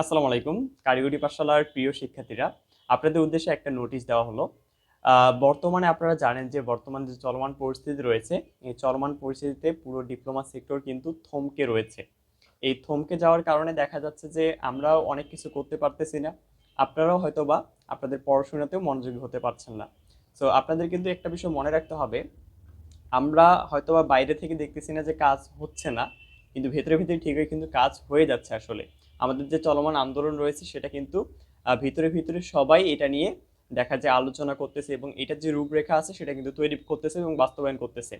আসসালামু আলাইকুম। কারিগরি পাঠশালার প্রিয় শিক্ষার্থীরা, আপনাদের উদ্দেশ্যে একটা নোটিশ দেওয়া হলো। বর্তমানে আপনারা জানেন যে বর্তমান যে চলমান পরিস্থিতি রয়েছে, এই চলমান পরিস্থিতিতে পুরো ডিপ্লোমা সেক্টর কিন্তু থমকে রয়েছে। এই থমকে যাওয়ার কারণে দেখা যাচ্ছে যে আমরাও অনেক কিছু করতে পারতেছি না। আপনারাও হয়তো বা আপনাদের পড়াশোনাতেও মনোযোগী হতে পারছেন না। সো আপনাদের কিন্তু একটা বিষয় মনে রাখতে হবে, আমরা হয়তোবা বাইরে থেকে দেখতেছি না যে কাজ হচ্ছে না, কিন্তু ভেতরে ভেতরে ঠিকই কিন্তু কাজ হয়ে যাচ্ছে আসলে। আমাদের যে চলমান আন্দোলন রয়েছে, সেটা কিন্তু ভিতরে ভিতরে সবাই এটা নিয়ে দেখা যায় আলোচনা করতেছে এবং এটার যে রূপরেখা আছে, সেটা কিন্তু তৈরি করতেছে এবং বাস্তবায়ন করতেছে।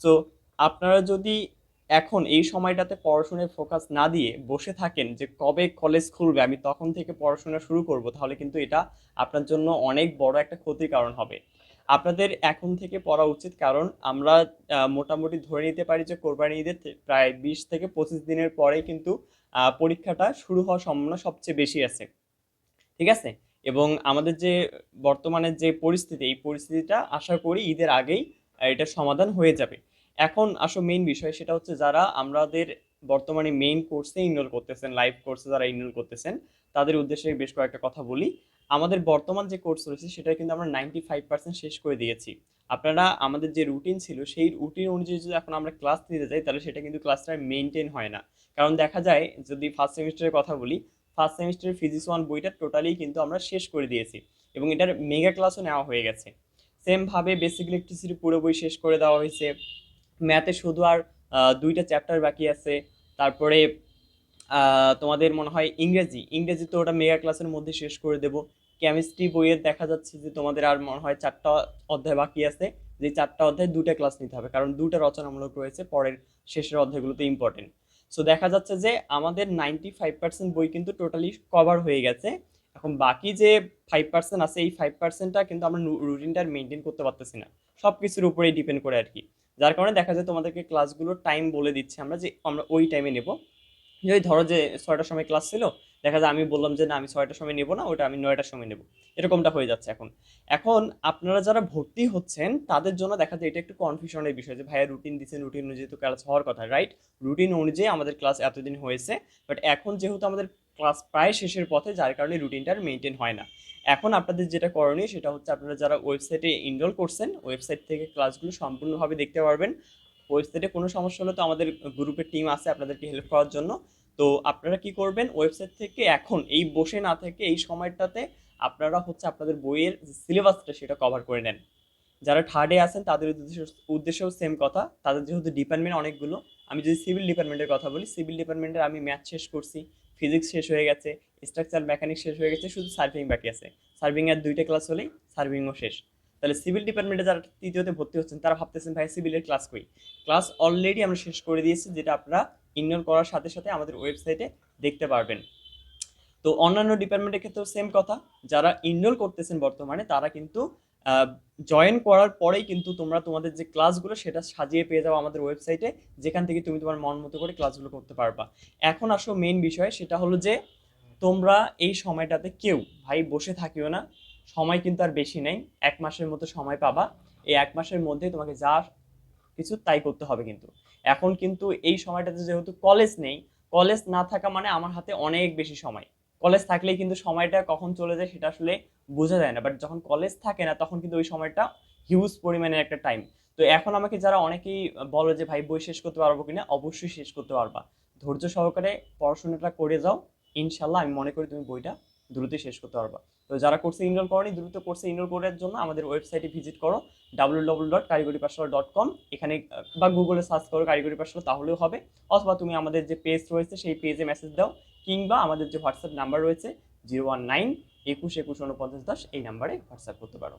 সো আপনারা যদি এখন এই সময়টাতে পড়াশোনায় ফোকাস না দিয়ে বসে থাকেন যে কবে কলেজ খুলবে, আমি তখন থেকে পড়াশোনা শুরু করব, তাহলে কিন্তু এটা আপনার জন্য অনেক বড় একটা ক্ষতির কারণ হবে। আপনাদের এখন থেকে পড়া উচিত, কারণ আমরা মোটামুটি ধরে নিতে পারি যে কোরবানি ঈদের প্রায় বিশ থেকে পঁচিশ দিনের পরেই কিন্তু পরীক্ষাটা শুরু হওয়ার সম্ভাবনা সবচেয়ে বেশি আছে। ঠিক আছে? এবং আমাদের যে বর্তমানে যে পরিস্থিতি, এই পরিস্থিতিটা আশা করি ঈদের আগেই এটা সমাধান হয়ে যাবে। এখন আসলে মেইন বিষয় সেটা হচ্ছে যারা আমাদের বর্তমানে মেইন কোর্সে ইনরোল করতেছেন লাইভ কোর্সে যারা ইনরোল করতেছেন, তাদের উদ্দেশ্যে বেশ কয়েকটা কথা বলি। আমাদের বর্তমান যে কোর্স রয়েছে সেটা কিন্তু আমরা নাইনটি ফাইভ পার্সেন্ট শেষ করে দিয়েছি। আপনারা আমাদের যে রুটিন ছিল, সেই রুটিন অনুযায়ী যদি এখন আমরা ক্লাস নিতে যাই, তাহলে সেটা কিন্তু ক্লাসটা মেনটেন হয় না। কারণ দেখা যায়, যদি ফার্স্ট সেমিস্টারের কথা বলি ফার্স্ট সেমিস্টারের ফিজিক্স ওয়ান বইটা টোটালি কিন্তু আমরা শেষ করে দিয়েছি এবং এটার মেগা ক্লাসও নেওয়া হয়ে গেছে। সেমভাবে বেসিক ইলেকট্রিসিটি পুরো বই শেষ করে দেওয়া হয়েছে। ম্যাথে শুধু আর দুইটা চ্যাপ্টার বাকি আছে। তারপরে তোমাদের মনে হয় ইংরেজি ইংরেজি তো ওটা মেগা ক্লাসের মধ্যে শেষ করে দেব। কেমিস্ট্রি বইয়ের দেখা যাচ্ছে যে তোমাদের আর মনে হয় চারটা অধ্যায় বাকি আছে, যে চারটা অধ্যায় দুটা ক্লাস নিতে হবে, কারণ দুটা রচনামূলক রয়েছে, পরের শেষের অধ্যায়গুলোতে ইম্পর্টেন্ট সো দেখা যাচ্ছে যে আমাদের নাইনটি ফাইভ পার্সেন্ট বই কিন্তু টোটালি কভার হয়ে গেছে। এখন বাকি যে ফাইভ পার্সেন্ট আছে, এই ফাইভ পার্সেন্টটা কিন্তু আমরা রুটিনটা মেনটেন করতে পারতেছি না। সব কিছুর উপরেই ডিপেন্ড করে আর কি। যার কারণে দেখা যায় তোমাদেরকে ক্লাসগুলোর টাইম বলে দিচ্ছে আমরা যে আমরা ওই টাইমে নেব। যদি ধরো যে ছয়টার সময় ক্লাস ছিল দেখা যায় আমি বললাম যে, না, আমি ছয়টার সময় নেব না, ওটা আমি নয়টার সময় নেব। এরকমটা হয়ে যাচ্ছে এখন। এখন আপনারা যারা ভর্তি হচ্ছেন, তাদের জন্য দেখা যায় এটা একটু কনফিউশনের বিষয় যে, ভাইয়া রুটিন দিচ্ছেন রুটিন অনুযায়ী তো ক্লাস হওয়ার কথা রাইট রুটিন অনুযায়ী আমাদের ক্লাস এতদিন হয়েছে বাট এখন যেহেতু আমাদের ক্লাস প্রায় শেষের পথে, যার কারণে রুটিনটার মেনটেন হয় না। এখন আপনাদের যেটা করণীয়, সেটা হচ্ছে আপনারা যারা ওয়েবসাইটে ইনরোল করছেন ওয়েবসাইট থেকে ক্লাসগুলো সম্পূর্ণভাবে দেখতে পারবেন। ওয়েবসাইটে কোনো সমস্যা হলে তো আমাদের গ্রুপের টিম আছে আপনাদেরকে হেল্প করার জন্য। তো আপনারা কি করবেন? ওয়েবসাইট থেকে এখন এই বসে না থেকে এই সময়টাতে আপনারা হচ্ছে আপনাদের বইয়ের সিলেবাসটা সেটা কভার করে নেন। যারা থার্ডে আছেন, তাদের উদ্দেশ্য, উদ্দেশ্যেও সেম কথা। তাদের যেহেতু ডিপার্টমেন্ট অনেকগুলো, আমি যদি সিভিল ডিপার্টমেন্টের কথা বলি সিভিল ডিপার্টমেন্টের আমি ম্যাথ শেষ করছি ফিজিক্স শেষ হয়ে গেছে স্ট্রাকচার মেকানিক্স শেষ হয়ে গেছে, শুধু সার্ভিং বাকি আছে। সার্ভিং এর দুইটা ক্লাস হলেই সার্ভিংও শেষ। তাহলে সিভিল ডিপার্টমেন্টে যারা তৃতীয়তে ভর্তি হচ্ছেন, তারা ভাবতেছেন, ভাই, সিভিলের ক্লাস কই? ক্লাস অলরেডি আমরা শেষ করে দিয়েছি, যেটা আপনারা ইগনোর করার সাথে সাথে আমাদের ওয়েবসাইটে দেখতে পারবেন। তো অন্যান্য ডিপার্টমেন্টের ক্ষেত্রেও সেম কথা, যারা ইনরোল করতেছেন বর্তমানে, তারা কিন্তু জয়েন করার পরেই কিন্তু তোমরা তোমাদের যে ক্লাসগুলো সেটা সাজিয়ে পেয়ে যাও আমাদের ওয়েবসাইটে যেখান থেকে তুমি তোমার মন মতো করে ক্লাসগুলো করতে পারবা। এখন আসো মেইন বিষয়, সেটা হলো যে তোমরা এই সময়টাতে কেউ, ভাই, বসে থাকিও না। সময় কিন্তু আর বেশি নেই। এক মাসের মতো সময় পাবা। এই এক মাসের মধ্যে তোমাকে যা কিছু তাই করতে হবে কিন্তু। এখন কিন্তু এই সময়টাতে যেহেতু কলেজ নেই কলেজ না থাকা মানে আমার হাতে অনেক বেশি সময়। কলেজ থাকলেই কিন্তু সময়টা কখন চলে যায় সেটা আসলে বোঝা যায় না। বাট যখন কলেজ থাকে না, তখন কিন্তু ওই সময়টা হিউজ পরিমাণের একটা টাইম তো এখন আমাকে যারা অনেকেই বলে যে, ভাই, বই শেষ করতে পারব কিনা? অবশ্যই শেষ করতে পারবা। ধৈর্য সহকারে পড়াশোনাটা করে যাও। ইনশাল্লাহ আমি মনে করি তুমি বইটা দ্রুতই শেষ করতে পারবা। তো যারা কোর্সে ইনরোল করেনি, দ্রুত কোর্সে ইনরোল করার জন্য আমাদের ওয়েবসাইটে ভিজিট করো ডাব্লু ডাব্লু ডট কারিগরি পাঠশালা ডট কম এখানে বা গুগলে সার্চ করো কারিগরি পাঠশালা তাহলেও হবে। অথবা তুমি আমাদের যে পেজ রয়েছে, সেই পেজে মেসেজ দাও, কিংবা আমাদের যে হোয়াটসঅ্যাপ নাম্বার রয়েছে জিরো ওয়ান নাইন একুশ একুশ উনপঞ্চাশ দশ, এই নাম্বারে হোয়াটসঅ্যাপ করতে পারো।